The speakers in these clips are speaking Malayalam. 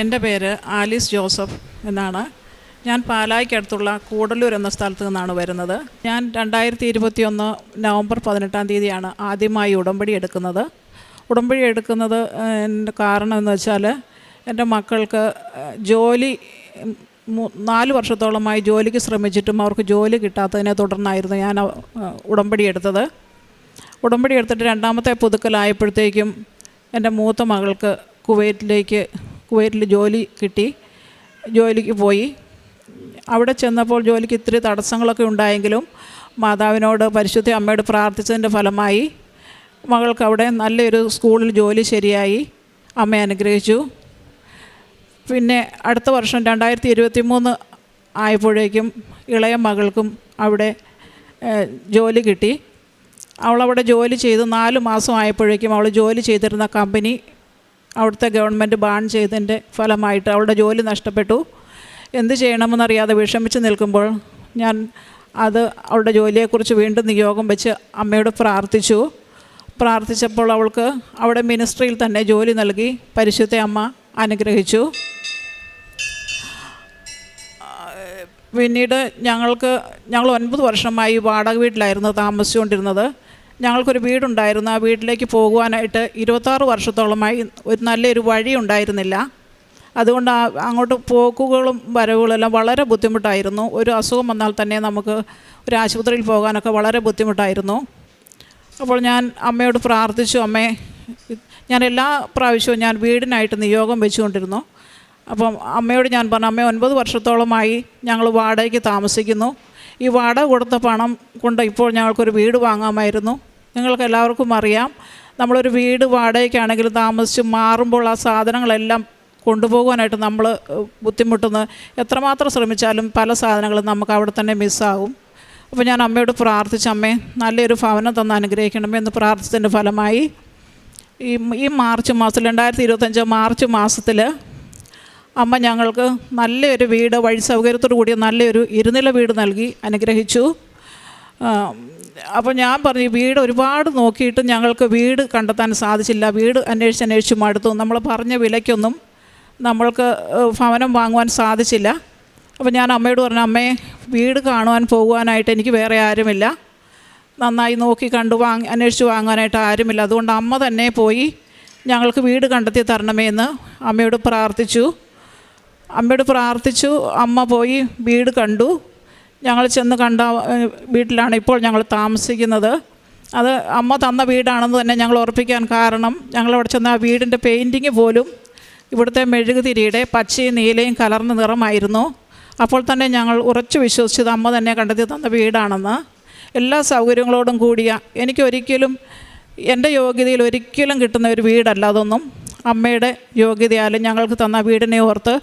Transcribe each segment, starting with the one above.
എന്റെ പേര് ആലീസ് ജോസഫ് എന്നാണ്. ഞാൻ പാലായ്ക്കടുത്തുള്ള കൂടല്ലൂർ എന്ന സ്ഥലത്തു നിന്നാണ് വരുന്നത്. ഞാൻ രണ്ടായിരത്തി ഇരുപത്തി ഒന്ന് നവംബർ പതിനെട്ടാം തീയതിയാണ് ആദ്യമായി ഉടമ്പടി എടുക്കുന്നത്. ഉടമ്പടി എടുക്കുന്നത് എന്റെ കാരണം എന്ന് വെച്ചാൽ എന്റെ മക്കൾക്ക് ജോലി നാല് വർഷത്തോളമായി ജോലിക്ക് ശ്രമിച്ചിട്ടും അവർക്ക് ജോലി കിട്ടാത്തതിനെ തുടർന്നായിരുന്നു ഞാൻ ഉടമ്പടി എടുത്തത്. ഉടമ്പടി എടുത്തിട്ട് രണ്ടാമത്തെ പുതുക്കലായപ്പോഴത്തേക്കും എന്റെ മൂത്ത മകൾക്ക് കുവൈറ്റിലേക്ക് കുവൈറ്റിൽ ജോലി കിട്ടി ജോലിക്ക് പോയി. അവിടെ ചെന്നപ്പോൾ ജോലിക്ക് ഇത്തിരി തടസ്സങ്ങളൊക്കെ ഉണ്ടായെങ്കിലും മാതാവിനോട് പരിശുദ്ധ അമ്മയോട് പ്രാർത്ഥിച്ചതിന്റെ ഫലമായി മകൾക്ക് അവിടെ നല്ലൊരു സ്കൂളിൽ ജോലി ശരിയായി. അമ്മ അനുഗ്രഹിച്ചു. പിന്നെ അടുത്ത വർഷം രണ്ടായിരത്തി ഇരുപത്തി മൂന്ന് ആയപ്പോഴേക്കും ഇളയ മകൾക്കും അവിടെ ജോലി കിട്ടി. അവളവിടെ ജോലി ചെയ്ത് നാല് മാസം ആയപ്പോഴേക്കും അവൾ ജോലി ചെയ്തിരുന്ന കമ്പനി അവിടുത്തെ ഗവൺമെന്റ് ബാൺ ചെയ്തതിന്റെ ഫലമായിട്ട് അവളുടെ ജോലി നഷ്ടപ്പെട്ടു. എന്ത് ചെയ്യണമെന്നറിയാതെ വിഷമിച്ച് നിൽക്കുമ്പോൾ ഞാൻ അത് അവളുടെ ജോലിയെക്കുറിച്ച് വീണ്ടും നിയോഗം വെച്ച് അമ്മയോട് പ്രാർത്ഥിച്ചു. പ്രാർത്ഥിച്ചപ്പോൾ അവൾക്ക് അവിടെ മിനിസ്ട്രിയിൽ തന്നെ ജോലി നൽകി. പരിശുദ്ധ അമ്മ അനുഗ്രഹിച്ചു. പിന്നീട് ഞങ്ങൾക്ക് ഞങ്ങൾ ഒൻപത് വർഷമായി വാടക വീട്ടിലായിരുന്നു താമസിച്ചുകൊണ്ടിരുന്നത്. ഞങ്ങൾക്കൊരു വീടുണ്ടായിരുന്നു. ആ വീട്ടിലേക്ക് പോകുവാനായിട്ട് ഇരുപത്താറ് വർഷത്തോളമായി ഒരു നല്ലൊരു വഴി ഉണ്ടായിരുന്നില്ല. അതുകൊണ്ട് അങ്ങോട്ട് പോക്കുകളും വരവുകളെല്ലാം വളരെ ബുദ്ധിമുട്ടായിരുന്നു. ഒരു അസുഖം വന്നാൽ തന്നെ നമുക്ക് ഒരു ആശുപത്രിയിൽ പോകാനൊക്കെ വളരെ ബുദ്ധിമുട്ടായിരുന്നു. അപ്പോൾ ഞാൻ അമ്മയോട് പ്രാർത്ഥിച്ചു അമ്മേ ഞാൻ എല്ലാ പ്രാവശ്യവും ഞാൻ വീടിനായിട്ട് നിയോഗം വെച്ചുകൊണ്ടിരുന്നു. അപ്പം അമ്മയോട് ഞാൻ പറഞ്ഞു അമ്മ ഒൻപത് വർഷത്തോളമായി ഞങ്ങൾ വാടകയ്ക്ക് താമസിക്കുന്നു. ഈ വാടക കൊടുത്ത പണം കൊണ്ട് ഇപ്പോൾ ഞങ്ങൾക്കൊരു വീട് വാങ്ങാമായിരുന്നു. നിങ്ങൾക്ക് എല്ലാവർക്കും അറിയാം. നമ്മളൊരു വീട് വാടകയ്ക്കാണെങ്കിലും താമസിച്ച് മാറുമ്പോൾ ആ സാധനങ്ങളെല്ലാം കൊണ്ടുപോകാനായിട്ട് നമ്മൾ ബുദ്ധിമുട്ടുന്ന എത്രമാത്രം ശ്രമിച്ചാലും പല സാധനങ്ങളും നമുക്ക് അവിടെ തന്നെ മിസ്സാകും. അപ്പോൾ ഞാൻ അമ്മയോട് പ്രാർത്ഥിച്ച അമ്മേ നല്ലൊരു ഭവനം തന്ന് അനുഗ്രഹിക്കണമേ എന്ന് പ്രാർത്ഥിച്ചതിന്റെ ഫലമായി ഈ ഈ മാർച്ച് മാസം രണ്ടായിരത്തി ഇരുപത്തഞ്ച് മാർച്ച് മാസത്തിൽ അമ്മ ഞങ്ങൾക്ക് നല്ലൊരു വീട് വഴി സൗകര്യത്തോടു കൂടിയ നല്ലൊരു ഇരുനില വീട് നൽകി അനുഗ്രഹിച്ചു. അപ്പോൾ ഞാൻ പറഞ്ഞു വീട് ഒരുപാട് നോക്കിയിട്ട് ഞങ്ങൾക്ക് വീട് കണ്ടെത്താൻ സാധിച്ചില്ല. വീട് അന്വേഷിച്ച് അന്വേഷിച്ച് മടുത്തു നമ്മൾ പറഞ്ഞ വിലയ്ക്കൊന്നും നമ്മൾക്ക് ഭവനം വാങ്ങുവാൻ സാധിച്ചില്ല. അപ്പോൾ ഞാൻ അമ്മയോട് പറഞ്ഞു അമ്മേ വീട് കാണുവാൻ പോകുവാനായിട്ട് എനിക്ക് വേറെ ആരുമില്ല. നന്നായി നോക്കി കണ്ടു വാങ്ങി അന്വേഷിച്ച് വാങ്ങാനായിട്ട് ആരുമില്ല. അതുകൊണ്ട് അമ്മ തന്നെ പോയി ഞങ്ങൾക്ക് വീട് കണ്ടെത്തി തരണമേ എന്ന് അമ്മയോട് പ്രാർത്ഥിച്ചു. അമ്മയോട് പ്രാർത്ഥിച്ചു. അമ്മ പോയി വീട് കണ്ടു. ഞങ്ങൾ ചെന്ന് കണ്ട വീട്ടിലാണ് ഇപ്പോൾ ഞങ്ങൾ താമസിക്കുന്നത്. അത് അമ്മ തന്ന വീടാണെന്ന് തന്നെ ഞങ്ങൾ ഉറപ്പിക്കാൻ കാരണം ഞങ്ങളവിടെ ചെന്ന ആ വീടിന്റെ പെയിന്റിങ് പോലും ഇവിടുത്തെ മെഴുകുതിരിയുടെ പച്ചയും നീലയും കലർന്ന നിറമായിരുന്നു. അപ്പോൾ തന്നെ ഞങ്ങൾ ഉറച്ചു വിശ്വസിച്ചത് അമ്മ തന്നെ കണ്ടെത്തി തന്ന വീടാണെന്ന്. എല്ലാ സൗകര്യങ്ങളോടും കൂടിയ എനിക്കൊരിക്കലും എന്റെ യോഗ്യതയിൽ ഒരിക്കലും കിട്ടുന്ന ഒരു വീടല്ല അതൊന്നും. അമ്മയുടെ യോഗ്യതയാലും ഞങ്ങൾക്ക് തന്ന വീടിനെ ഓർത്ത്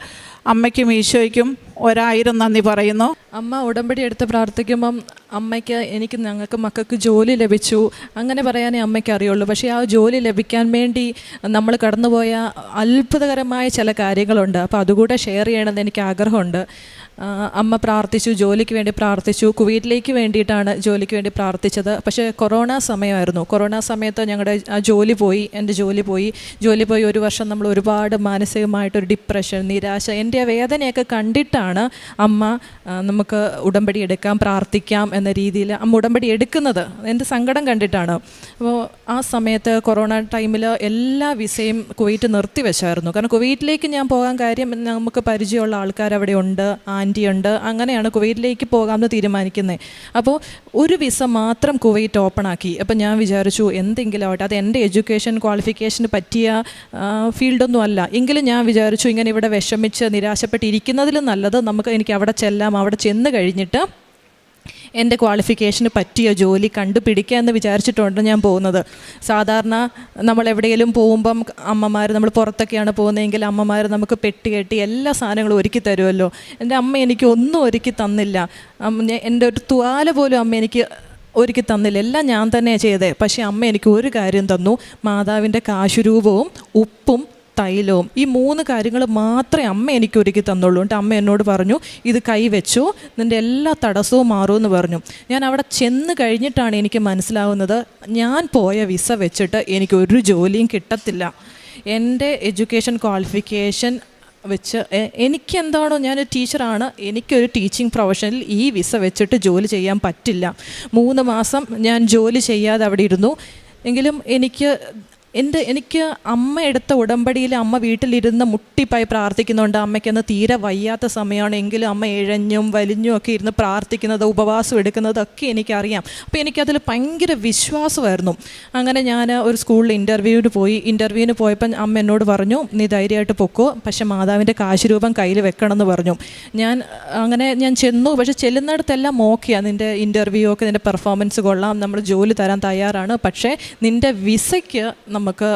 അമ്മയ്ക്കും ഈശോയ്ക്കും ഒരായിരം നന്ദി പറയുന്നു. അമ്മ ഉടമ്പടി എടുത്ത് പ്രാർത്ഥിക്കുമ്പം അമ്മയ്ക്ക് എനിക്ക് ഞങ്ങൾക്ക് മക്കൾക്ക് ജോലി ലഭിച്ചു. അങ്ങനെ പറയാനേ അമ്മയ്ക്ക് അറിയുള്ളൂ. പക്ഷേ ആ ജോലി ലഭിക്കാൻ വേണ്ടി നമ്മൾ കടന്നുപോയ അത്ഭുതകരമായ ചില കാര്യങ്ങളുണ്ട്. അപ്പോൾ അതുകൂടെ ഷെയർ ചെയ്യണമെന്ന് എനിക്ക് ആഗ്രഹമുണ്ട്. അമ്മ പ്രാർത്ഥിച്ചു ജോലിക്ക് വേണ്ടി പ്രാർത്ഥിച്ചു കുവൈറ്റിലേക്ക് വേണ്ടിയിട്ടാണ് ജോലിക്ക് വേണ്ടി പ്രാർത്ഥിച്ചത്. പക്ഷേ കൊറോണ സമയമായിരുന്നു. കൊറോണ സമയത്ത് ഞങ്ങളുടെ ആ ജോലി പോയി എന്റെ ജോലി പോയി. ജോലി പോയി ഒരു വർഷം നമ്മൾ ഒരുപാട് മാനസികമായിട്ടൊരു ഡിപ്രഷൻ നിരാശ എന്റെ ആ വേദനയൊക്കെ കണ്ടിട്ടാണ് അമ്മ നമുക്ക് ഉടമ്പടി എടുക്കാം പ്രാർത്ഥിക്കാം എന്ന രീതിയിൽ അമ്മ ഉടമ്പടി എടുക്കുന്നത്. എന്റെ സങ്കടം കണ്ടിട്ടാണ്. അപ്പോൾ ആ സമയത്ത് കൊറോണ ടൈമിൽ എല്ലാ വിസയും കുവൈറ്റ് നിർത്തിവെച്ചായിരുന്നു. കാരണം കുവൈറ്റിലേക്ക് ഞാൻ പോകാൻ കാര്യം നമുക്ക് പരിചയമുള്ള ആൾക്കാർ അവിടെ ഉണ്ട് ആന്റി ഉണ്ട് അങ്ങനെയാണ് കുവൈറ്റിലേക്ക് പോകാമെന്ന് തീരുമാനിക്കുന്നത്. അപ്പോൾ ഒരു വിസ മാത്രം കുവൈറ്റ് ഓപ്പൺ ആക്കി. അപ്പോൾ ഞാൻ വിചാരിച്ചു എന്തെങ്കിലും ആവട്ടെ. അത് എന്റെ എഡ്യൂക്കേഷൻ ക്വാളിഫിക്കേഷന് പറ്റിയ ഫീൽഡൊന്നും അല്ല. എങ്കിലും ഞാൻ വിചാരിച്ചു ഇങ്ങനെ ഇവിടെ വിഷമിച്ച് നിരാശപ്പെട്ടിരിക്കുന്നതിലും നല്ലത് നമുക്ക് എനിക്ക് അവിടെ ചെല്ലാം അവിടെ ചെന്ന് കഴിഞ്ഞിട്ട് എന്റെ ക്വാളിഫിക്കേഷന് പറ്റിയ ജോലി കണ്ടുപിടിക്കുക എന്ന് വിചാരിച്ചിട്ടുണ്ട് ഞാൻ പോകുന്നത്. സാധാരണ നമ്മൾ എവിടെയെങ്കിലും പോകുമ്പം അമ്മമാർ നമ്മൾ പുറത്തൊക്കെയാണ് പോകുന്നതെങ്കിൽ അമ്മമാർ നമുക്ക് പെട്ടി കെട്ടി എല്ലാ സാധനങ്ങളും ഒരുക്കി തരുമല്ലോ. എന്റെ അമ്മ എനിക്ക് ഒന്നും ഒരുക്കി തന്നില്ല. എന്റെ ഒരു തുവാല പോലും അമ്മ എനിക്ക് ഒരുക്കി തന്നില്ല. എല്ലാം ഞാൻ തന്നെ ചെയ്തത് പക്ഷേ അമ്മ എനിക്ക് ഒരു കാര്യം തന്നു. മാതാവിന്റെ കാശുരൂപവും ഉപ്പും തൈലവും. ഈ മൂന്ന് കാര്യങ്ങൾ മാത്രമേ അമ്മ എനിക്ക് ഒരുക്കി തന്നുള്ളൂ. എന്നിട്ട് അമ്മ എന്നോട് പറഞ്ഞു ഇത് കൈവച്ചു നിന്റെ എല്ലാ തടസ്സവും മാറുമെന്ന് പറഞ്ഞു. ഞാൻ അവിടെ ചെന്ന് കഴിഞ്ഞിട്ടാണ് എനിക്ക് മനസ്സിലാവുന്നത് ഞാൻ പോയ വിസ വെച്ചിട്ട് എനിക്ക് ഒരു ജോലിയും കിട്ടത്തില്ല. എന്റെ എഡ്യൂക്കേഷൻ ക്വാളിഫിക്കേഷൻ വെച്ച് എനിക്ക് എനിക്കെന്താണോ ഞാനൊരു ടീച്ചറാണ്. എനിക്കൊരു ടീച്ചിങ് പ്രൊഫഷനിൽ ഈ വിസ വെച്ചിട്ട് ജോലി ചെയ്യാൻ പറ്റില്ല. മൂന്ന് മാസം ഞാൻ ജോലി ചെയ്യാതെ അവിടെ ഇരുന്നു. എങ്കിലും എനിക്ക് എന്റെ എനിക്ക് അമ്മ എടുത്ത ഉടമ്പടിയിൽ അമ്മ വീട്ടിലിരുന്ന് മുട്ടിപ്പായി പ്രാർത്ഥിക്കുന്നുണ്ട്. അമ്മയ്ക്കൊന്ന് തീരെ വയ്യാത്ത സമയമാണ്. എങ്കിലും അമ്മ ഇഴഞ്ഞും വലിഞ്ഞും ഒക്കെ ഇരുന്ന് പ്രാർത്ഥിക്കുന്നത് ഉപവാസം എടുക്കുന്നതൊക്കെ എനിക്കറിയാം. അപ്പോൾ എനിക്കതിൽ ഭയങ്കര വിശ്വാസമായിരുന്നു. അങ്ങനെ ഞാൻ ഒരു സ്കൂളിൽ ഇന്റർവ്യൂവിന് പോയി. ഇന്റർവ്യൂവിന് പോയപ്പോൾ അമ്മ എന്നോട് പറഞ്ഞു നീ ധൈര്യമായിട്ട് പൊക്കോ. പക്ഷേ മാതാവിന്റെ കാശുരൂപം കയ്യിൽ വെക്കണമെന്ന് പറഞ്ഞു. ഞാൻ അങ്ങനെ ഞാൻ ചെന്നു. പക്ഷേ ചെല്ലുന്നിടത്തെല്ലാം ഓക്കെയാണ് നിന്റെ ഇന്റർവ്യൂ ഒക്കെ നിന്റെ പെർഫോമൻസ് കൊള്ളാം. നമ്മൾ ജോലി തരാൻ തയ്യാറാണ്. പക്ഷേ നിന്റെ വിസയ്ക്ക് നമുക്ക്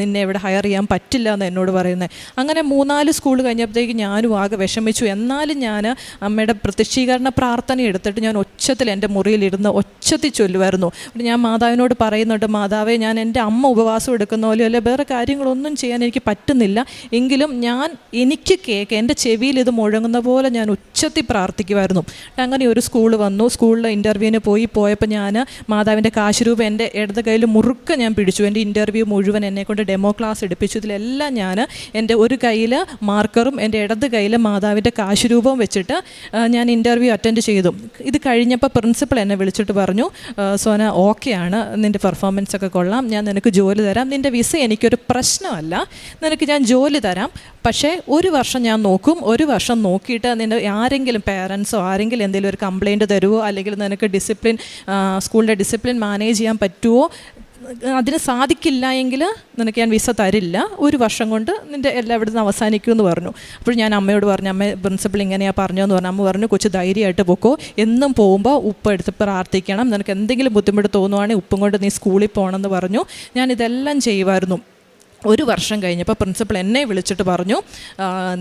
നിന്നെ ഇവിടെ ഹയർ ചെയ്യാൻ പറ്റില്ല എന്ന് എന്നോട് പറയുന്നത് അങ്ങനെ മൂന്നാൽ സ്കൂൾ കഴിഞ്ഞപ്പോഴത്തേക്ക് ഞാനും ആകെ വിഷമിച്ചു. എന്നാലും ഞാൻ അമ്മയുടെ പ്രത്യക്ഷീകരണ പ്രാർത്ഥന എടുത്തിട്ട് ഞാൻ ഒച്ചത്തിൽ എന്റെ മുറിയിലിരുന്ന് ഒച്ചത്തിൽ ചൊല്ലുമായിരുന്നു ഞാൻ മാതാവിനോട് പറയുന്നുണ്ട് മാതാവേ ഞാൻ എന്റെ അമ്മ ഉപവാസം എടുക്കുന്ന പോലെ അല്ലെ വേറെ കാര്യങ്ങളൊന്നും ചെയ്യാൻ എനിക്ക് പറ്റുന്നില്ല. എങ്കിലും ഞാൻ എനിക്ക് കേക്ക് എന്റെ ചെവിയിൽ ഇത് മുഴങ്ങുന്ന പോലെ ഞാൻ ഉച്ചത്തിൽ പ്രാർത്ഥിക്കുമായിരുന്നു അങ്ങനെ ഒരു സ്കൂൾ വന്നു. സ്കൂളിൽ ഇന്റർവ്യൂവിന് പോയി പോയപ്പോൾ ഞാൻ മാതാവിന്റെ കാശുരൂപ എന്റെ ഇടത് കയ്യിൽ മുറുക്ക ഞാൻ പിടിച്ചു. എന്റെ ഇന്റർവ്യൂ മുഴുവൻ എന്നെ കൊണ്ട് ഡെമോ ക്ലാസ് എടുപ്പിച്ചു. ഇതിലെല്ലാം ഞാൻ എന്റെ ഒരു കയ്യിൽ മാർക്കറും എന്റെ ഇടത് കയ്യിൽ മാതാവിന്റെ കാശുരൂപവും വെച്ചിട്ട് ഞാൻ ഇന്റർവ്യൂ അറ്റൻഡ് ചെയ്തു. ഇത് കഴിഞ്ഞപ്പോൾ പ്രിൻസിപ്പൾ എന്നെ വിളിച്ചിട്ട് പറഞ്ഞു "ആ, സോന ഓക്കെയാണ് നിന്റെ പെർഫോമൻസ് ഒക്കെ കൊള്ളാം. ഞാൻ നിനക്ക് ജോലി തരാം. നിന്റെ വിസ എനിക്കൊരു പ്രശ്നമല്ല. നിനക്ക് ഞാൻ ജോലി തരാം. പക്ഷേ ഒരു വർഷം ഞാൻ നോക്കും. ഒരു വർഷം നോക്കിയിട്ട് നിന്റെ ആരെങ്കിലും പേരൻസോ ആരെങ്കിലും എന്തെങ്കിലും ഒരു കംപ്ലയിന്റ് തരുമോ അല്ലെങ്കിൽ നിനക്ക് ഡിസിപ്ലിൻ സ്കൂളിന്റെ ഡിസിപ്ലിൻ മാനേജ് ചെയ്യാൻ പറ്റുമോ അതിന് സാധിക്കില്ല എങ്കിൽ നിനക്ക് ഞാൻ വിസ തരില്ല. ഒരു വർഷം കൊണ്ട് നിന്റെ എല്ലാം ഇവിടെ നിന്ന് അവസാനിക്കും എന്ന് പറഞ്ഞു. അപ്പോൾ ഞാൻ അമ്മയോട് പറഞ്ഞു അമ്മ പ്രിൻസിപ്പൾ ഇങ്ങനെയാണ് പറഞ്ഞതെന്ന് പറഞ്ഞു. അമ്മ പറഞ്ഞു കൊച്ചു ധൈര്യമായിട്ട് പൊക്കോ. എന്നും പോകുമ്പോൾ ഉപ്പ് എടുത്ത് പ്രാർത്ഥിക്കണം. നിനക്ക് എന്തെങ്കിലും ബുദ്ധിമുട്ട് തോന്നുവാണെങ്കിൽ ഉപ്പും കൊണ്ട് നീ സ്കൂളിൽ പോകണമെന്ന് പറഞ്ഞു. ഞാൻ ഇതെല്ലാം ചെയ്യുമായിരുന്നു. ഒരു വർഷം കഴിഞ്ഞപ്പോൾ പ്രിൻസിപ്പൾ എന്നെ വിളിച്ചിട്ട് പറഞ്ഞു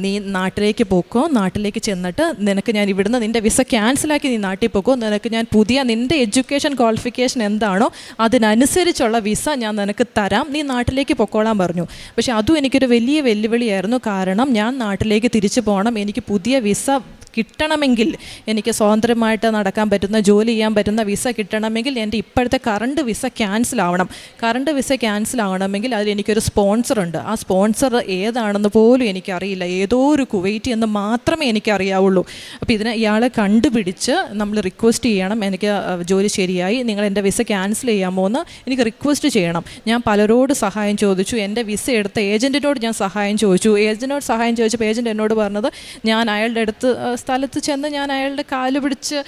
നീ നാട്ടിലേക്ക് പോക്കോ നാട്ടിലേക്ക് ചെന്നിട്ട് നിനക്ക് ഞാൻ ഇവിടുന്ന് നിന്റെ വിസ ക്യാൻസലാക്കി നീ നാട്ടിൽ പോക്കോ നിനക്ക് ഞാൻ പുതിയ നിന്റെ എഡ്യൂക്കേഷൻ ക്വാളിഫിക്കേഷൻ എന്താണോ അതിനനുസരിച്ചുള്ള വിസ ഞാൻ നിനക്ക് തരാം നീ നാട്ടിലേക്ക് പൊക്കോളാൻ പറഞ്ഞു. പക്ഷേ അതും എനിക്കൊരു വലിയ വെല്ലുവിളിയായിരുന്നു. കാരണം ഞാൻ നാട്ടിലേക്ക് തിരിച്ചു പോകണം എനിക്ക് പുതിയ വിസ കിട്ടണമെങ്കിൽ എനിക്ക് സ്വതന്ത്രമായിട്ട് നടക്കാൻ പറ്റുന്ന ജോലി ചെയ്യാൻ പറ്റുന്ന വിസ കിട്ടണമെങ്കിൽ എന്റെ ഇപ്പോഴത്തെ കറണ്ട് വിസ ക്യാൻസൽ ആവണം. കറണ്ട് വിസ ക്യാൻസൽ ആവണമെങ്കിൽ അതിൽ എനിക്കൊരു സ്പോൺസർ ഉണ്ട്. ആ സ്പോൺസർ ഏതാണെന്ന് പോലും എനിക്കറിയില്ല. ഏതോ ഒരു കുവൈറ്റ് എന്ന് മാത്രമേ എനിക്കറിയാവുള്ളൂ. അപ്പോൾ ഇതിനെ ഇയാളെ കണ്ടുപിടിച്ച് നമ്മൾ റിക്വസ്റ്റ് ചെയ്യണം. എനിക്ക് ജോലി ശരിയായി. നിങ്ങൾ എന്റെ വിസ ക്യാൻസൽ ചെയ്യാമോ എന്ന് എനിക്ക് റിക്വസ്റ്റ് ചെയ്യണം. ഞാൻ പലരോട് സഹായം ചോദിച്ചു. എന്റെ വിസ എടുത്ത ഏജന്റിനോട് ഞാൻ സഹായം ചോദിച്ചു. ഏജന്റിനോട് സഹായം ചോദിച്ചപ്പോൾ ഏജന്റ് എന്നോട് പറഞ്ഞത് ഞാൻ അയാളുടെ അടുത്ത് സ്ഥലത്ത് ചെന്ന് ഞാൻ അയാളുടെ കാൽ പിടിച്ച്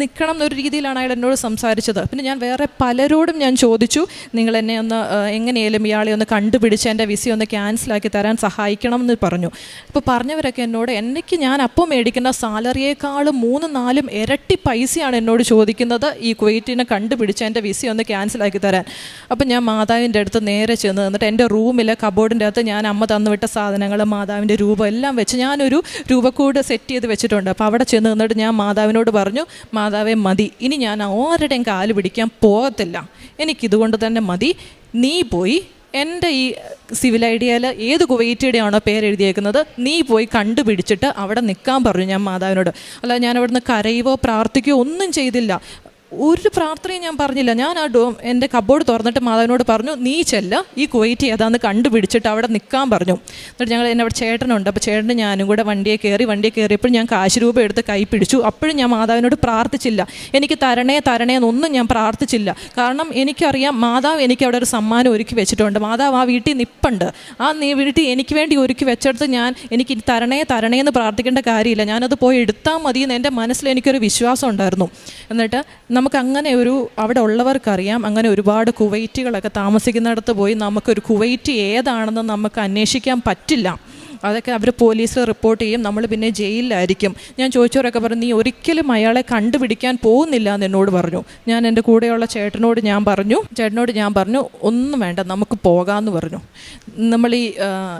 നിൽക്കണം എന്നൊരു രീതിയിലാണ് അയാൾ എന്നോട് സംസാരിച്ചത്. പിന്നെ ഞാൻ വേറെ പലരോടും ഞാൻ ചോദിച്ചു നിങ്ങൾ എന്നെ ഒന്ന് എങ്ങനെയാലും ഇയാളെ ഒന്ന് കണ്ടുപിടിച്ച് എന്റെ വിസ ഒന്ന് ക്യാൻസലാക്കി തരാൻ സഹായിക്കണം എന്ന് പറഞ്ഞു. അപ്പോൾ പറഞ്ഞവരൊക്കെ എന്നോട് എനിക്ക് ഞാൻ അപ്പം മേടിക്കുന്ന സാലറിയേക്കാളും മൂന്ന് നാലും ഇരട്ടി പൈസയാണ് എന്നോട് ചോദിക്കുന്നത് ഈ കുവൈറ്റിനെ കണ്ടുപിടിച്ച് എന്റെ വിസ ഒന്ന് ക്യാൻസലാക്കി തരാൻ. അപ്പം ഞാൻ മാതാവിന്റെ അടുത്ത് നേരെ ചെന്ന് നിന്നിട്ട് എന്റെ റൂമിലെ കബോർഡിന്റെ അകത്ത് ഞാൻ അമ്മ തന്നുവിട്ട സാധനങ്ങൾ മാതാവിന്റെ രൂപം എല്ലാം വെച്ച് ഞാനൊരു രൂപക്കൂട് സെറ്റ് ചെയ്ത് വെച്ചിട്ടുണ്ട്. അപ്പോൾ അവിടെ ചെന്ന് നിന്നിട്ട് ഞാൻ മാതാവിനോട് പറഞ്ഞു മാതാവേ മതി. ഇനി ഞാൻ ആരുടെയും കാൽ പിടിക്കാൻ പോകത്തില്ല. എനിക്കിതുകൊണ്ട് തന്നെ മതി. നീ പോയി എന്റെ ഈ സിവിൽ ഐഡിയയിൽ ഏത് പേര് എഴുതിയേക്കുന്നത് നീ പോയി കണ്ടുപിടിച്ചിട്ട് അവിടെ നിൽക്കാൻ പറഞ്ഞു ഞാൻ മാതാവിനോട്. അല്ല ഞാൻ അവിടുന്ന് കരയുവോ പ്രാർത്ഥിക്കുകയോ ഒന്നും ചെയ്തില്ല. ഒരു പ്രാർത്ഥനയും ഞാൻ പറഞ്ഞില്ല. ഞാൻ ആ ഡോ എന്റെ കബോർഡ് തുറന്നിട്ട് മാതാവിനോട് പറഞ്ഞു നീ ചെല്ല ഈ കുവൈറ്റ് ഏതാന്ന് കണ്ടുപിടിച്ചിട്ട് അവിടെ നിൽക്കാൻ പറഞ്ഞു. എന്നിട്ട് ഞങ്ങൾ എന്നെ അവിടെ ചേട്ടനുണ്ട്. അപ്പോൾ ചേട്ടന് ഞാനും കൂടെ വണ്ടിയെ കയറി വണ്ടിയെ കയറിയപ്പോൾ ഞാൻ കാശ് രൂപ എടുത്ത് കൈ പിടിച്ചു. അപ്പോഴും ഞാൻ മാതാവിനോട് പ്രാർത്ഥിച്ചില്ല. എനിക്ക് തരണേ തരണേ എന്നൊന്നും ഞാൻ പ്രാർത്ഥിച്ചില്ല. കാരണം എനിക്കറിയാം മാതാവ് എനിക്ക് അവിടെ ഒരു സമ്മാനം ഒരുക്കി വെച്ചിട്ടുണ്ട്. മാതാവ് ആ വീട്ടിൽ നിപ്പുണ്ട്. ആ നീ വീട്ടിൽ എനിക്ക് വേണ്ടി ഒരുക്കി വെച്ചെടുത്ത് ഞാൻ എനിക്ക് തരണേ തരണേ എന്ന് പ്രാർത്ഥിക്കേണ്ട കാര്യമില്ല. ഞാനത് പോയി എടുത്താൽ മതി എന്ന് എന്റെ മനസ്സിൽ എനിക്കൊരു വിശ്വാസം ഉണ്ടായിരുന്നു. എന്നിട്ട് നമുക്ക് അങ്ങനെ ഒരു അവിടെ ഉള്ളവർക്കറിയാം. അങ്ങനെ ഒരുപാട് കുവൈറ്റുകളൊക്കെ താമസിക്കുന്നിടത്ത് പോയി നമുക്കൊരു കുവൈറ്റ് ഏതാണെന്ന് നമുക്ക് അന്വേഷിക്കാൻ പറ്റില്ല. അതൊക്കെ അവർ പോലീസിൽ റിപ്പോർട്ട് ചെയ്യും. നമ്മൾ പിന്നെ ജയിലിലായിരിക്കും. ഞാൻ ചോദിച്ചവരൊക്കെ പറഞ്ഞു നീ ഒരിക്കലും അയാളെ കണ്ടുപിടിക്കാൻ പോകുന്നില്ല എന്ന് എന്നോട് പറഞ്ഞു. ഞാൻ എന്റെ കൂടെയുള്ള ചേട്ടനോട് ഞാൻ പറഞ്ഞു. ചേട്ടനോട് ഞാൻ പറഞ്ഞു ഒന്നും വേണ്ട നമുക്ക് പോകാമെന്ന് പറഞ്ഞു. നമ്മൾ ഈ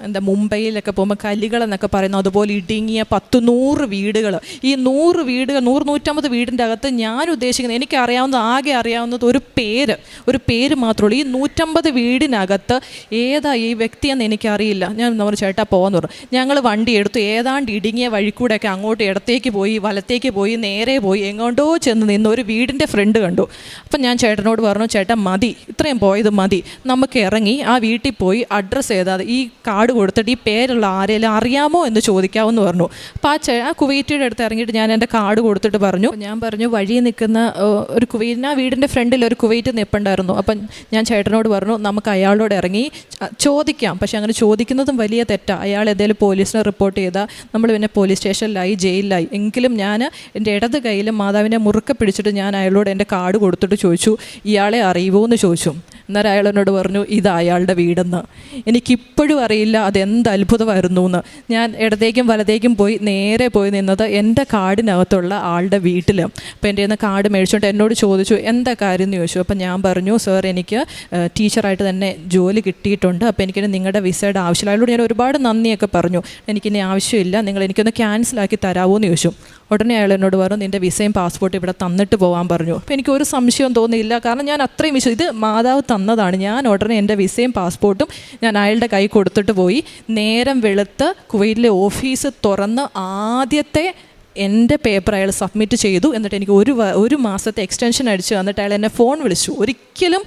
എന്താ മുംബൈയിലൊക്കെ പോകുമ്പോൾ കലികൾ എന്നൊക്കെ പറയുന്നു അതുപോലെ ഇടുങ്ങിയ പത്ത് നൂറ് വീടുകൾ ഈ നൂറ് വീടുകൾ നൂറ് നൂറ്റമ്പത് വീടിന്റെ അകത്ത് ഞാൻ ഉദ്ദേശിക്കുന്നത് എനിക്കറിയാവുന്ന ആകെ അറിയാവുന്നത് ഒരു പേര്. ഒരു പേര് മാത്രമേ ഉള്ളൂ. ഈ നൂറ്റമ്പത് വീടിനകത്ത് ഏതാ ഈ വ്യക്തിയെന്ന് എനിക്കറിയില്ല. ഞാൻ നമ്മൾ ചേട്ടാ പോകാന്ന് പറഞ്ഞു. ഞങ്ങൾ വണ്ടി എടുത്തു. ഏതാണ്ട് ഇടുങ്ങിയ വഴിക്കൂടെയൊക്കെ അങ്ങോട്ട് ഇടത്തേക്ക് പോയി വലത്തേക്ക് പോയി നേരെ പോയി എങ്ങോട്ടോ ചെന്ന് നിന്ന് ഒരു വീടിന്റെ ഫ്രണ്ട് കണ്ടു. അപ്പം ഞാൻ ചേട്ടനോട് പറഞ്ഞു ചേട്ടൻ മതി. ഇത്രയും പോയത് മതി. നമുക്ക് ഇറങ്ങി ആ വീട്ടിൽ പോയി അഡ്രസ്സ് ഏതാതെ ഈ കാർഡ് കൊടുത്തിട്ട് ഈ പേരുള്ള ആരെങ്കിലും അറിയാമോ എന്ന് ചോദിക്കാമെന്ന് പറഞ്ഞു. അപ്പോൾ ആ ചേ ആ കുവൈറ്റിയുടെ അടുത്ത് ഇറങ്ങിയിട്ട് ഞാൻ എന്റെ കാർഡ് കൊടുത്തിട്ട് പറഞ്ഞു. ഞാൻ പറഞ്ഞു വഴി നിൽക്കുന്ന ഒരു കുവൈറ്റിന് ആ വീടിന്റെ ഫ്രണ്ടിൽ ഒരു കുവൈറ്റ് നിൽപ്പുണ്ടായിരുന്നു അപ്പം ഞാൻ ചേട്ടനോട് പറഞ്ഞു നമുക്ക് അയാളോട് ഇറങ്ങി ചോദിക്കാം. പക്ഷെ അങ്ങനെ ചോദിക്കുന്നതും വലിയ തെറ്റാണ് അയാൾ എന്തെങ്കിലും പോലീസിനെ റിപ്പോർട്ട് ചെയ്താൽ നമ്മൾ പിന്നെ പോലീസ് സ്റ്റേഷനിലായി ജയിലിലായി എങ്കിലും ഞാൻ എന്റെ ഇടത് കയ്യിൽ മാതാവിനെ മുറുക്കെ പിടിച്ചിട്ട് ഞാൻ അയാളോട് എന്റെ കാർഡ് കൊടുത്തിട്ട് ചോദിച്ചു ഇയാളെ അറിയുമോ എന്ന് ചോദിച്ചു. അന്നേരം അയാൾ എന്നോട് പറഞ്ഞു ഇത് അയാളുടെ വീടെന്ന്. എനിക്കിപ്പോഴും അറിയില്ല അതെന്ത് അത്ഭുതമായിരുന്നു എന്ന് ഞാൻ ഇടത്തേക്കും വലത്തേക്കും പോയി നേരെ പോയി നിന്നത് എന്റെ കാടിനകത്തുള്ള ആളുടെ വീട്ടിൽ അപ്പോൾ എന്റെ നിന്ന് കാർഡ് മേടിച്ചുകൊണ്ട് എന്നോട് ചോദിച്ചു എന്താ കാര്യം? എന്ന് ചോദിച്ചു. അപ്പോൾ ഞാൻ പറഞ്ഞു സർ എനിക്ക് ടീച്ചറായിട്ട് തന്നെ ജോലി കിട്ടിയിട്ടുണ്ട്. അപ്പോൾ എനിക്കിനി നിങ്ങളുടെ വിസയുടെ ആവശ്യമില്ല. അയാളോട് ഞാൻ ഒരുപാട് നന്ദിയൊക്കെ പറഞ്ഞു. എനിക്കിനി ആവശ്യമില്ല. നിങ്ങൾ എനിക്കൊന്ന് ക്യാൻസലാക്കി തരാമോ എന്ന് ചോദിച്ചു. ഉടനെ അയാൾ എന്നോട് പറഞ്ഞു നിന്റെ വിസയും പാസ്പോർട്ടും ഇവിടെ തന്നിട്ട് പോകാൻ പറഞ്ഞു. അപ്പോൾ എനിക്ക് ഒരു സംശയവും തോന്നിയില്ല. കാരണം ഞാൻ അത്രയും വിശ്വ ഇത് മാതാവ് തന്നതാണ്. ഞാൻ ഉടനെ എന്റെ വിസയും പാസ്പോർട്ടും ഞാൻ അയാളുടെ കൈ കൊടുത്തിട്ട് പോയി. നേരം വെളുത്ത് കുവൈറ്റിലെ ഓഫീസ് തുറന്ന് ആദ്യത്തെ എന്റെ പേപ്പർ അയാൾ സബ്മിറ്റ് ചെയ്തു. എന്നിട്ട് എനിക്ക് ഒരു ഒരു മാസത്തെ എക്സ്റ്റൻഷൻ അടിച്ചു. എന്നിട്ട് അയാൾ എന്നെ ഫോൺ വിളിച്ചു. ഒരിക്കലും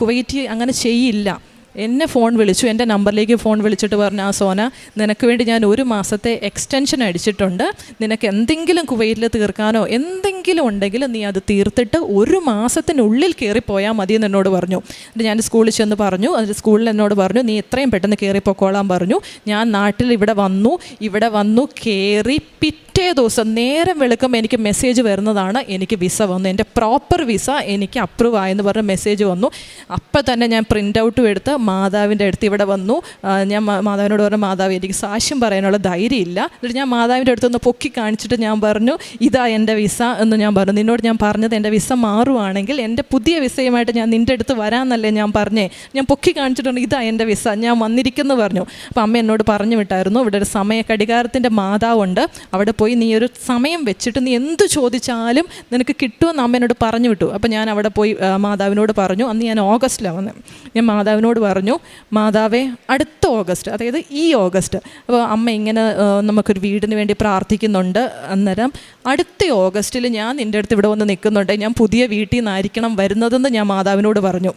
കുവൈറ്റ് അങ്ങനെ ചെയ്യില്ല. എന്നെ ഫോൺ വിളിച്ചു എന്റെ നമ്പറിലേക്ക് ഫോൺ വിളിച്ചിട്ട് പറഞ്ഞു ആ സോന നിനക്ക് വേണ്ടി ഞാൻ ഒരു മാസത്തെ എക്സ്റ്റൻഷൻ അടിച്ചിട്ടുണ്ട്. നിനക്ക് എന്തെങ്കിലും കുവൈറ്റിൽ തീർക്കാനോ എന്തെങ്കിലും ഉണ്ടെങ്കിൽ നീ അത് തീർത്തിട്ട് ഒരു മാസത്തിനുള്ളിൽ കയറിപ്പോയാൽ മതി എന്ന് എന്നോട് പറഞ്ഞു. എന്നിട്ട് ഞാൻ സ്കൂളിൽ ചെന്ന് പറഞ്ഞു അതിൽ സ്കൂളിൽ എന്നോട് പറഞ്ഞു നീ എത്രയും പെട്ടെന്ന് കയറിപ്പോക്കോളാൻ പറഞ്ഞു. ഞാൻ നാട്ടിൽ ഇവിടെ വന്നു ഇവിടെ വന്നു കയറി പിറ്റേ ദിവസം നേരം വെളുക്കുമ്പോൾ എനിക്ക് മെസ്സേജ് വരുന്നതാണ്. എനിക്ക് വിസ വന്നു. എന്റെ പ്രോപ്പർ വിസ എനിക്ക് അപ്രൂവ് ആയെന്ന് പറഞ്ഞ മെസ്സേജ് വന്നു. അപ്പം തന്നെ ഞാൻ പ്രിന്റ് ഔട്ടും എടുത്ത് മാതാവിന്റെ അടുത്ത് ഇവിടെ വന്നു. ഞാൻ മാതാവിനോട് പറഞ്ഞു മാതാവ് എനിക്ക് സാക്ഷ്യം പറയാനുള്ള ധൈര്യം ഇല്ല. എന്നിട്ട് ഞാൻ മാതാവിന്റെ അടുത്ത് ഒന്ന് പൊക്കി കാണിച്ചിട്ട് ഞാൻ പറഞ്ഞു ഇതാ എന്റെ വിസ എന്ന് ഞാൻ പറഞ്ഞു. നിന്നോട് ഞാൻ പറഞ്ഞത് എന്റെ വിസ മാറുവാണെങ്കിൽ എന്റെ പുതിയ വിസയുമായിട്ട് ഞാൻ നിന്റെ അടുത്ത് വരാമെന്നല്ലേ ഞാൻ പറഞ്ഞേ. ഞാൻ പൊക്കി കാണിച്ചിട്ടുണ്ട് ഇതാ എന്റെ വിസ ഞാൻ വന്നിരിക്കുന്നു പറഞ്ഞു. അപ്പം അമ്മ എന്നോട് പറഞ്ഞു വിട്ടായിരുന്നു ഇവിടെ ഒരു സമയ കടികാരത്തിന്റെ മാതാവുണ്ട്. അവിടെ പോയി നീ ഒരു സമയം വെച്ചിട്ട് നീ എന്ത് ചോദിച്ചാലും നിനക്ക് കിട്ടുമെന്ന് അമ്മ എന്നോട് പറഞ്ഞു വിട്ടു. അപ്പോൾ ഞാൻ അവിടെ പോയി മാതാവിനോട് പറഞ്ഞു. അന്ന് ഞാൻ ഓഗസ്റ്റിലാണ് വന്നത് ഞാൻ മാതാവിനോട് പറഞ്ഞു മാതാവേ അടുത്ത ഓഗസ്റ്റ് അതായത് ഈ ഓഗസ്റ്റ് അപ്പോൾ അമ്മ ഇങ്ങനെ നമുക്കൊരു വീടിന് വേണ്ടി പ്രാർത്ഥിക്കുന്നുണ്ട് അന്നേരം അടുത്ത ഓഗസ്റ്റിൽ ഞാൻ നിന്റെ അടുത്ത് ഇവിടെ വന്ന് നിൽക്കുന്നുണ്ട്. ഞാൻ പുതിയ വീട്ടിൽ നിന്നായിരിക്കണം വരുന്നതെന്ന് ഞാൻ മാതാവിനോട് പറഞ്ഞു.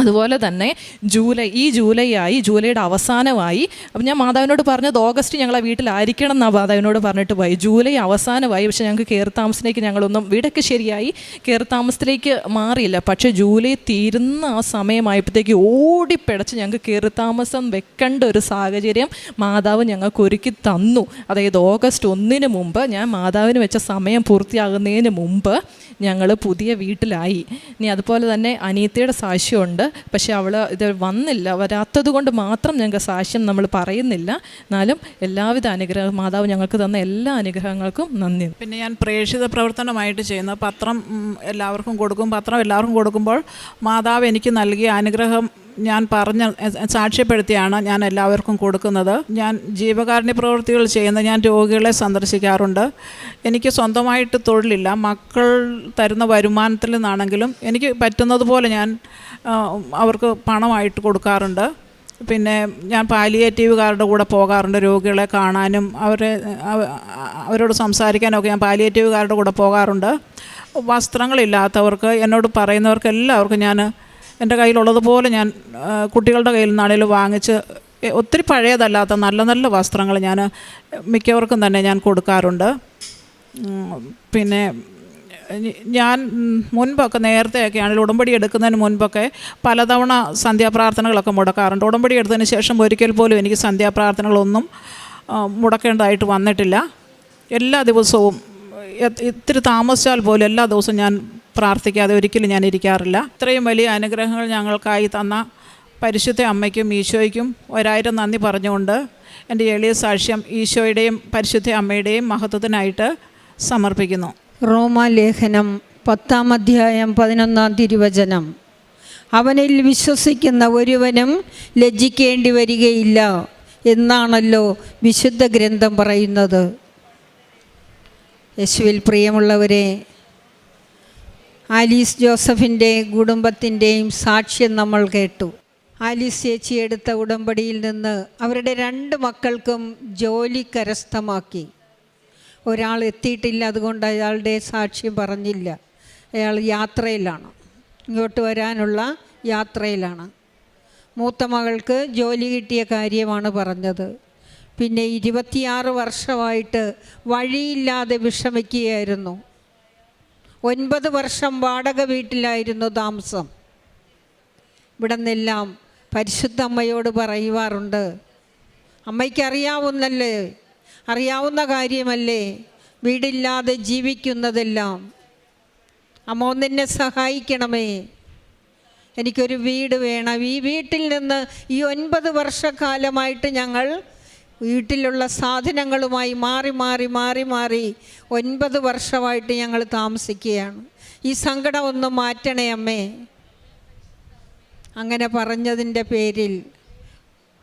അതുപോലെ തന്നെ ജൂലൈ ഈ ജൂലൈ ആയി ജൂലൈയുടെ അവസാനമായി അപ്പം ഞാൻ മാതാവിനോട് പറഞ്ഞത് ഓഗസ്റ്റ് ഞങ്ങളെ വീട്ടിലായിരിക്കണം എന്നാണ് മാതാവിനോട് പറഞ്ഞിട്ട് പോയി. ജൂലൈ അവസാനമായി പക്ഷേ ഞങ്ങൾക്ക് കയറി താമസത്തിലേക്ക് ഞങ്ങളൊന്നും വീടൊക്കെ ശരിയായി കയറി താമസത്തിലേക്ക് മാറിയില്ല. പക്ഷേ ജൂലൈ തീരുന്ന ആ സമയമായപ്പോഴത്തേക്ക് ഓടിപ്പിടച്ച് ഞങ്ങൾക്ക് കയറി താമസം വെക്കേണ്ട ഒരു സാഹചര്യം മാതാവ് ഞങ്ങൾക്ക് ഒരുക്കി തന്നു. അതായത് ഓഗസ്റ്റ് ഒന്നിന് മുമ്പ് ഞാൻ മാതാവിന് വെച്ച സമയം പൂർത്തിയാകുന്നതിന് മുമ്പ് ഞങ്ങൾ പുതിയ വീട്ടിലായി. ഇനി അതുപോലെ തന്നെ അനീത്തയുടെ സാക്ഷ്യമുണ്ട് പക്ഷെ അവൾ ഇത് വന്നില്ല. വരാത്തത് കൊണ്ട് മാത്രം ഞങ്ങൾക്ക് സാക്ഷ്യം നമ്മൾ പറയുന്നില്ല. എന്നാലും എല്ലാവിധ അനുഗ്രഹം മാതാവ് ഞങ്ങൾക്ക് തന്ന എല്ലാ അനുഗ്രഹങ്ങൾക്കും നന്ദി. പിന്നെ ഞാൻ പ്രേക്ഷിത പ്രവർത്തനമായിട്ട് ചെയ്യുന്ന പത്രം എല്ലാവർക്കും കൊടുക്കും. പത്രം എല്ലാവർക്കും കൊടുക്കുമ്പോൾ മാതാവ് എനിക്ക് നൽകിയ അനുഗ്രഹം ഞാൻ പറഞ്ഞ സാക്ഷ്യപ്പെടുത്തിയാണ് ഞാൻ എല്ലാവർക്കും കൊടുക്കുന്നത്. ഞാൻ ജീവകാരുണ്യ പ്രവൃത്തികൾ ചെയ്യുന്ന ഞാൻ രോഗികളെ സന്ദർശിക്കാറുണ്ട്. എനിക്ക് സ്വന്തമായിട്ട് തൊഴിലില്ല. മക്കൾ തരുന്ന വരുമാനത്തിൽ നിന്നാണെങ്കിലും എനിക്ക് പറ്റുന്നതുപോലെ ഞാൻ അവർക്ക് പണമായിട്ട് കൊടുക്കാറുണ്ട്. പിന്നെ ഞാൻ പാലിയേറ്റീവുകാരുടെ കൂടെ പോകാറുണ്ട്. രോഗികളെ കാണാനും അവരെ അവ- അവരോട് സംസാരിക്കാനൊക്കെ ഞാൻ പാലിയേറ്റീവുകാരുടെ കൂടെ പോകാറുണ്ട്. വസ്ത്രങ്ങളില്ലാത്തവർക്ക് എന്നോട് പറയുന്നവർക്ക് എല്ലാവർക്കും ഞാൻ എന്റെ കയ്യിലുള്ളതുപോലെ ഞാൻ കുട്ടികളുടെ കയ്യിൽ നിന്നാണേലും വാങ്ങിച്ച് ഒത്തിരി പഴയതല്ലാത്ത നല്ല നല്ല വസ്ത്രങ്ങൾ ഞാൻ മിക്കവർക്കും തന്നെ ഞാൻ കൊടുക്കാറുണ്ട്. പിന്നെ ഞാൻ മുൻപൊക്കെ നേരത്തെയൊക്കെയാണെങ്കിൽ ഉടമ്പടി എടുക്കുന്നതിന് മുൻപൊക്കെ പലതവണ സന്ധ്യാപ്രാർത്ഥനകളൊക്കെ മുടക്കാറുണ്ട്. ഉടമ്പടി എടുത്തതിന് ശേഷം ഒരിക്കൽ പോലും എനിക്ക് സന്ധ്യാപ്രാർത്ഥനകളൊന്നും മുടക്കേണ്ടതായിട്ട് വന്നിട്ടില്ല. എല്ലാ ദിവസവും ഇത്തിരി താമസിച്ചാൽ പോലും എല്ലാ ദിവസവും ഞാൻ പ്രാർത്ഥിക്കാതെ ഒരിക്കലും ഞാൻ ഇരിക്കാറില്ല. ഇത്രയും വലിയ അനുഗ്രഹങ്ങൾ ഞങ്ങൾക്കായി തന്ന പരിശുദ്ധ അമ്മയ്ക്കും ഈശോയ്ക്കും ഒരായിരം നന്ദി പറഞ്ഞുകൊണ്ട് എന്റെ എളിയ സാക്ഷ്യം ഈശോയുടെയും പരിശുദ്ധ അമ്മയുടെയും മഹത്വത്തിനായിട്ട് സമർപ്പിക്കുന്നു. റോമാലേഖനം പത്താം അധ്യായം പതിനൊന്നാം തിരുവചനം. അവനിൽ വിശ്വസിക്കുന്ന ഒരുവനും ലജ്ജിക്കേണ്ടി വരികയില്ല എന്നാണല്ലോ വിശുദ്ധ ഗ്രന്ഥം പറയുന്നത്. യേശുവിൽ പ്രിയമുള്ളവരെ ആലീസ് ജോസഫിന്റെ കുടുംബത്തിന്റെയും സാക്ഷ്യം നമ്മൾ കേട്ടു. ആലീസ് ചേച്ചി എടുത്ത ഉടമ്പടിയിൽ നിന്ന് അവരുടെ രണ്ട് മക്കൾക്കും ജോലി കരസ്ഥമാക്കി. ഒരാൾ എത്തിയിട്ടില്ല അതുകൊണ്ട് അയാളുടെ സാക്ഷ്യം പറഞ്ഞില്ല. അയാൾ യാത്രയിലാണ്. ഇങ്ങോട്ട് വരാനുള്ള യാത്രയിലാണ്. മൂത്ത മകൾക്ക് ജോലി കിട്ടിയ കാര്യമാണ് പറഞ്ഞത്. പിന്നെ ഇരുപത്തിയാറ് വർഷമായിട്ട് വഴിയില്ലാതെ വിഷമിക്കുകയായിരുന്നു. ഒൻപത് വർഷം വാടക വീട്ടിലായിരുന്നു താമസം. ഇവിടെ നിന്നെല്ലാം പരിശുദ്ധ അമ്മയോട് പറയുവാറുണ്ട് അമ്മയ്ക്ക് അറിയാവുന്നല്ലേ അറിയാവുന്ന കാര്യമല്ലേ? വീടില്ലാതെ ജീവിക്കുന്നതെല്ലാം. അമ്മോ നിന്നെ സഹായിക്കണമേ. എനിക്കൊരു വീട് വേണം. ഈ വീട്ടിൽ നിന്ന് ഈ ഒൻപത് വർഷക്കാലമായിട്ട് ഞങ്ങൾ വീട്ടിലുള്ള സാധനങ്ങളുമായി മാറി മാറി മാറി മാറി ഒൻപത് വർഷമായിട്ട് ഞങ്ങൾ താമസിക്കുകയാണ്. ഈ സങ്കടം ഒന്ന് മാറ്റണേ അമ്മേ. അങ്ങനെ പറഞ്ഞതിന്റെ പേരിൽ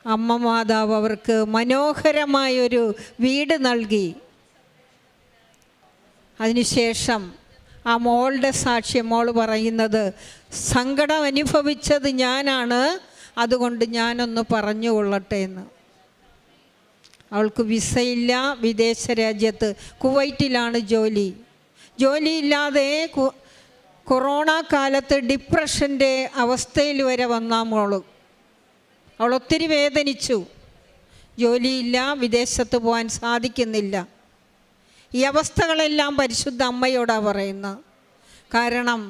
അമ്മ മാതാവ് അവർക്ക് മനോഹരമായൊരു വീട് നൽകി. അതിനുശേഷം ആ മോളുടെ സാക്ഷ്യം മോൾ പറയുന്നത് സങ്കടം അനുഭവിച്ചത് ഞാനാണ് അതുകൊണ്ട് ഞാനൊന്ന് പറഞ്ഞു കൊള്ളട്ടെ എന്ന്. അവൾക്ക് വിസയില്ല വിദേശ രാജ്യത്ത് കുവൈറ്റിലാണ് ജോലി. ജോലിയില്ലാതെ കൊറോണ കാലത്ത് ഡിപ്രഷന്റെ അവസ്ഥയിൽ വരെ വന്ന മോൾ. അവൾ ഒത്തിരി വേദനിച്ചു. ജോലിയില്ല വിദേശത്ത് പോകാൻ സാധിക്കുന്നില്ല. ഈ അവസ്ഥകളെല്ലാം പരിശുദ്ധ അമ്മയോടാണ് പറയുന്നത്. കാരണം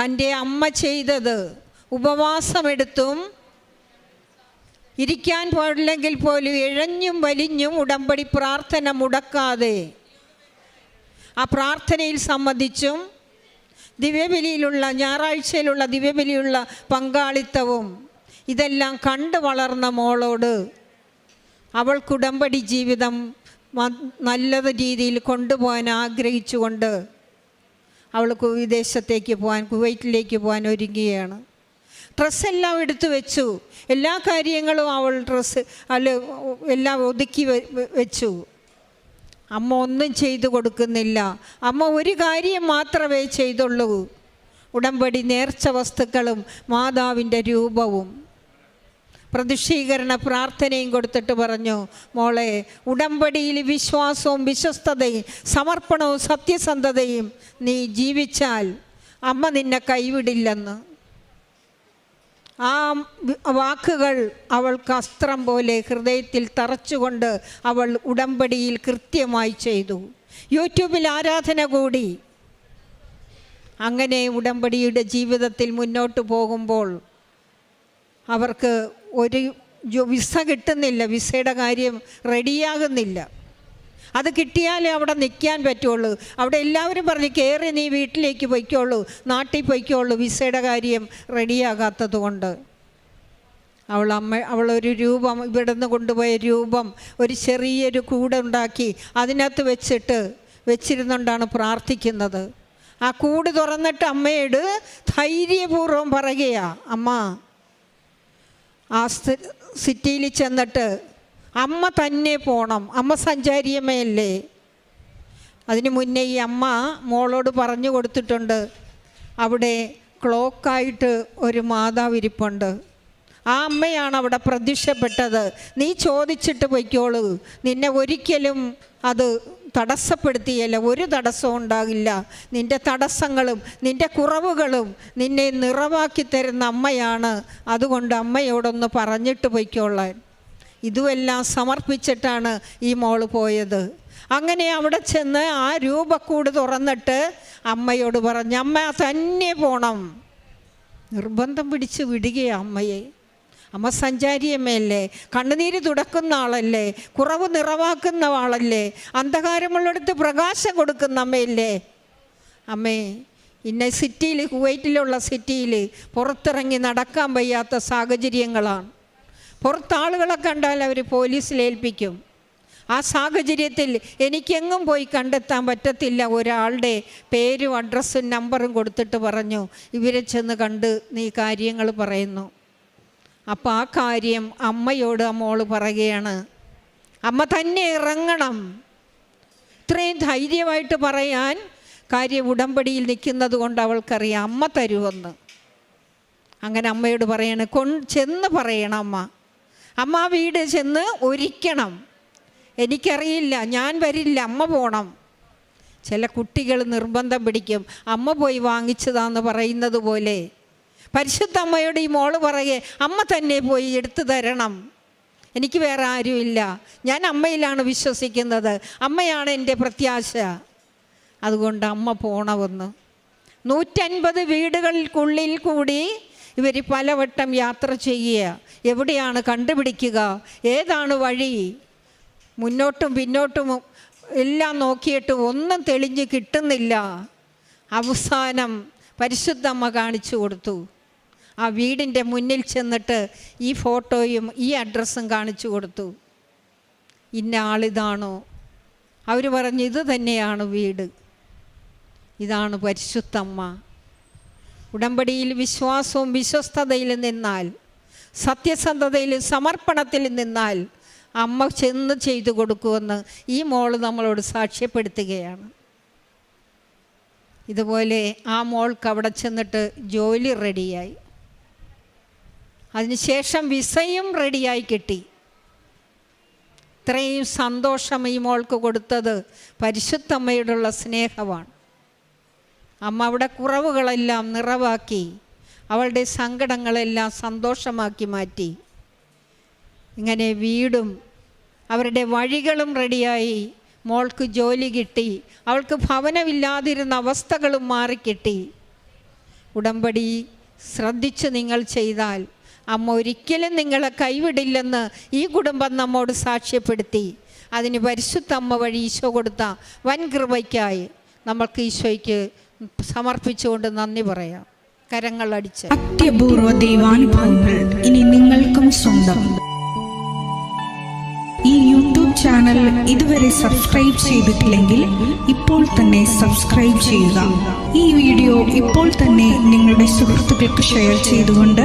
തന്റെ അമ്മ ചെയ്തത് ഉപവാസമെടുത്തും ഇരിക്കാൻ പാടില്ലെങ്കിൽ പോലും ഇഴഞ്ഞും വലിഞ്ഞും ഉടമ്പടി പ്രാർത്ഥന മുടക്കാതെ ആ പ്രാർത്ഥനയിൽ സംബന്ധിച്ചും ദിവ്യബലിയിലുള്ള ഞായറാഴ്ചയിലുള്ള ദിവ്യബലിയുള്ള പങ്കാളിത്തവും ഇതെല്ലാം കണ്ടു വളർന്ന മോളോട് അവൾക്ക് ഉടമ്പടി ജീവിതം നല്ലത് നല്ല രീതിയിൽ കൊണ്ടുപോകാൻ ആഗ്രഹിച്ചുകൊണ്ട് അവൾ വിദേശത്തേക്ക് പോകാൻ കുവൈറ്റിലേക്ക് പോകാൻ ഒരുങ്ങുകയാണ്. ഡ്രസ്സെല്ലാം എടുത്തു വെച്ചു. എല്ലാ കാര്യങ്ങളും അവൾ ഡ്രസ്സ് അല്ല എല്ലാം ഒതുക്കി വെച്ചു. അമ്മ ഒന്നും ചെയ്തു കൊടുക്കുന്നില്ല. അമ്മ ഒരു കാര്യം മാത്രമേ ചെയ്തുള്ളൂ. ഉടമ്പടി നേർച്ച വസ്തുക്കളും മാതാവിന്റെ രൂപവും. പ്രതിഷീകരണ പ്രാർത്ഥനയും കൊടുത്തിട്ട് പറഞ്ഞു മോളെ ഉടമ്പടിയിൽ വിശ്വാസവും വിശ്വസ്തതയും സമർപ്പണവും സത്യസന്ധതയും നീ ജീവിച്ചാൽ അമ്മ നിന്നെ കൈവിടില്ലെന്ന്. ആ വാക്കുകൾ അവൾക്ക് അസ്ത്രം പോലെ ഹൃദയത്തിൽ തറച്ചുകൊണ്ട് അവൾ ഉടമ്പടിയിൽ കൃത്യമായി ചെയ്തു. യൂട്യൂബിൽ ആരാധന കൂടി. അങ്ങനെ ഉടമ്പടിയുടെ ജീവിതത്തിൽ മുന്നോട്ട് പോകുമ്പോൾ അവർക്ക് ഒരു വിസ കിട്ടുന്നില്ല വിസയുടെ കാര്യം റെഡിയാകുന്നില്ല. അത് കിട്ടിയാലേ അവിടെ നിൽക്കാൻ പറ്റുള്ളൂ. അവിടെ എല്ലാവരും പറഞ്ഞ് കയറി നീ വീട്ടിലേക്ക് പൊയ്ക്കോളൂ നാട്ടിൽ പൊയ്ക്കോളൂ വിസയുടെ കാര്യം റെഡിയാകാത്തത് കൊണ്ട്. അവൾ അമ്മ അവളൊരു രൂപം ഇവിടെ നിന്ന് കൊണ്ടുപോയ രൂപം ഒരു ചെറിയൊരു കൂടുണ്ടാക്കി അതിനകത്ത് വെച്ചിട്ട് വെച്ചിരുന്നുകൊണ്ടാണ് പ്രാർത്ഥിക്കുന്നത്. ആ കൂട് തുറന്നിട്ട് അമ്മയോട് ധൈര്യപൂർവം പറയുകയാ അമ്മ ആ സിറ്റിയിൽ ചെന്നിട്ട് അമ്മ തന്നെ പോണം. അമ്മ സഞ്ചാരിയമ്മയല്ലേ? അതിനു മുന്നേ ഈ അമ്മ മോളോട് പറഞ്ഞു കൊടുത്തിട്ടുണ്ട്. അവിടെ ക്ലോക്കായിട്ട് ഒരു മാതാവ് ഇരിപ്പുണ്ട്. ആ അമ്മയാണ് അവിടെ പ്രത്യക്ഷപ്പെട്ടത്. നീ ചോദിച്ചിട്ട് പൊയ്ക്കോളൂ. നിന്നെ ഒരിക്കലും അത് തടസ്സപ്പെടുത്തിയല്ല ഒരു തടസ്സവും ഉണ്ടാകില്ല. നിന്റെ തടസ്സങ്ങളും നിന്റെ കുറവുകളും നിന്നെ നിറവാക്കി തരുന്ന അമ്മയാണ്. അതുകൊണ്ട് അമ്മയോടൊന്ന് പറഞ്ഞിട്ട് പൊയ്ക്കോളാൻ. ഇതുമെല്ലാം സമർപ്പിച്ചിട്ടാണ് ഈ മോൾ പോയത്. അങ്ങനെ അവിടെ ചെന്ന് ആ രൂപക്കൂട് തുറന്നിട്ട് അമ്മയോട് പറഞ്ഞു അമ്മ തന്നെ പോണം. നിർബന്ധം പിടിച്ച് വിടുകയാണ് അമ്മയെ. അമ്മ സഞ്ചാരിയമ്മയല്ലേ കണ്ണുനീര് തുടക്കുന്ന ആളല്ലേ? കുറവ് നിറവാക്കുന്ന ആളല്ലേ? അന്ധകാരമുള്ളിടത്ത് പ്രകാശം കൊടുക്കുന്ന അമ്മയല്ലേ? അമ്മേ ഇന്ന സിറ്റിയിൽ കുവൈറ്റിലുള്ള സിറ്റിയിൽ പുറത്തിറങ്ങി നടക്കാൻ വയ്യാത്ത സാഹചര്യങ്ങളാണ്. പുറത്താളുകളെ കണ്ടാൽ അവർ പോലീസിലേൽപ്പിക്കും ആ സാഹചര്യത്തിൽ എനിക്കെങ്ങും പോയി കണ്ടെത്താൻ പറ്റത്തില്ല. ഒരാളുടെ പേരും അഡ്രസ്സും നമ്പറും കൊടുത്തിട്ട് പറഞ്ഞു ഇവരെ ചെന്ന് കണ്ട് നീ കാര്യങ്ങൾ പറയുന്നു. അപ്പോൾ ആ കാര്യം അമ്മയോട് ആ മോൾ പറയുകയാണ് അമ്മ തന്നെ ഇറങ്ങണം. ഇത്രയും ധൈര്യമായിട്ട് പറയാൻ കാര്യം ഉടമ്പടിയിൽ നിൽക്കുന്നത് കൊണ്ട് അവൾക്കറിയാം അമ്മ തരുമെന്ന്. അങ്ങനെ അമ്മയോട് പറയണ കൊ ചെന്ന് പറയണം അമ്മ. അമ്മ ആ വീട് ചെന്ന് ഒരിക്കണം. എനിക്കറിയില്ല ഞാൻ വരില്ല അമ്മ പോണം. ചില കുട്ടികൾ നിർബന്ധം പിടിക്കും അമ്മ പോയി വാങ്ങിച്ചതാന്ന് പറയുന്നത് പോലെ. പരിശുദ്ധ അമ്മയോട് ഈ മോൾ പറയെ അമ്മ തന്നെ പോയി എടുത്തു തരണം. എനിക്ക് വേറെ ആരുമില്ല. ഞാൻ അമ്മയിലാണ് വിശ്വസിക്കുന്നത്. അമ്മയാണ് എന്റെ പ്രത്യാശ. അതുകൊണ്ട് അമ്മ പോണമെന്ന് നൂറ്റൻപത് വീടുകൾക്കുള്ളിൽ കൂടി ഇവർ പലവട്ടം യാത്ര ചെയ്യുക. എവിടെയാണ് കണ്ടുപിടിക്കുക? ഏതാണ് വഴി? മുന്നോട്ടും പിന്നോട്ടും എല്ലാം നോക്കിയിട്ട് ഒന്നും തെളിഞ്ഞ് കിട്ടുന്നില്ല. അവസാനം പരിശുദ്ധമ്മ കാണിച്ചു കൊടുത്തു. ആ വീടിന്റെ മുന്നിൽ ചെന്നിട്ട് ഈ ഫോട്ടോയും ഈ അഡ്രസ്സും കാണിച്ചു കൊടുത്തു. ഇന്ന ആളിതാണോ അവർ പറഞ്ഞു ഇത് തന്നെയാണ് വീട്. ഇതാണ് പരിശുദ്ധമ്മ. ഉടമ്പടിയിൽ വിശ്വാസവും വിശ്വസ്തതയിൽ നിന്നാൽ സത്യസന്ധതയിലും സമർപ്പണത്തിൽ നിന്നാൽ അമ്മ ചെന്ന് ചെയ്തു കൊടുക്കുമെന്ന് ഈ മോൾ നമ്മളോട് സാക്ഷ്യപ്പെടുത്തുകയാണ്. ഇതുപോലെ ആ മോൾക്ക് അവിടെ ചെന്നിട്ട് ജോലി റെഡിയായി. അതിനുശേഷം വിസയും റെഡിയായി കിട്ടി. ഇത്രയും സന്തോഷം ഈ മോൾക്ക് കൊടുത്തത് പരിശുദ്ധമ്മയോടുള്ള സ്നേഹമാണ്. അമ്മ അവിടെ കുറവുകളെല്ലാം നിറവാക്കി അവളുടെ സങ്കടങ്ങളെല്ലാം സന്തോഷമാക്കി മാറ്റി. ഇങ്ങനെ വീടും അവരുടെ വഴികളും റെഡിയായി മോൾക്ക് ജോലി കിട്ടി അവൾക്ക് ഭവനമില്ലാതിരുന്ന അവസ്ഥകളും മാറിക്കിട്ടി. ഉടമ്പടി ശ്രദ്ധിച്ച് നിങ്ങൾ ചെയ്താൽ അമ്മ ഒരിക്കലും നിങ്ങളെ കൈവിടില്ലെന്ന് ഈ കുടുംബം നമ്മോട് സാക്ഷ്യപ്പെടുത്തി. അതിന് പരിശുദ്ധ അമ്മ വഴി ഈശോ കൊടുത്ത വൻ കൃപയ്ക്കായി നമ്മൾക്ക് ഈശോയ്ക്ക് സമർപ്പിച്ചുകൊണ്ട് നന്ദി പറയാം. കരങ്ങളടിച്ച് അത്യപൂർവ ദൈവാനുഭവങ്ങൾ ഇനി നിങ്ങൾക്കും സ്വന്തം. ഈ യൂട്യൂബ് ചാനൽ ഇതുവരെ സബ്സ്ക്രൈബ് ചെയ്തിട്ടില്ലെങ്കിൽ ഇപ്പോൾ തന്നെ സബ്സ്ക്രൈബ് ചെയ്യുക. ഈ വീഡിയോ ഇപ്പോൾ തന്നെ നിങ്ങളുടെ സുഹൃത്തുക്കൾക്ക് ഷെയർ ചെയ്തുകൊണ്ട്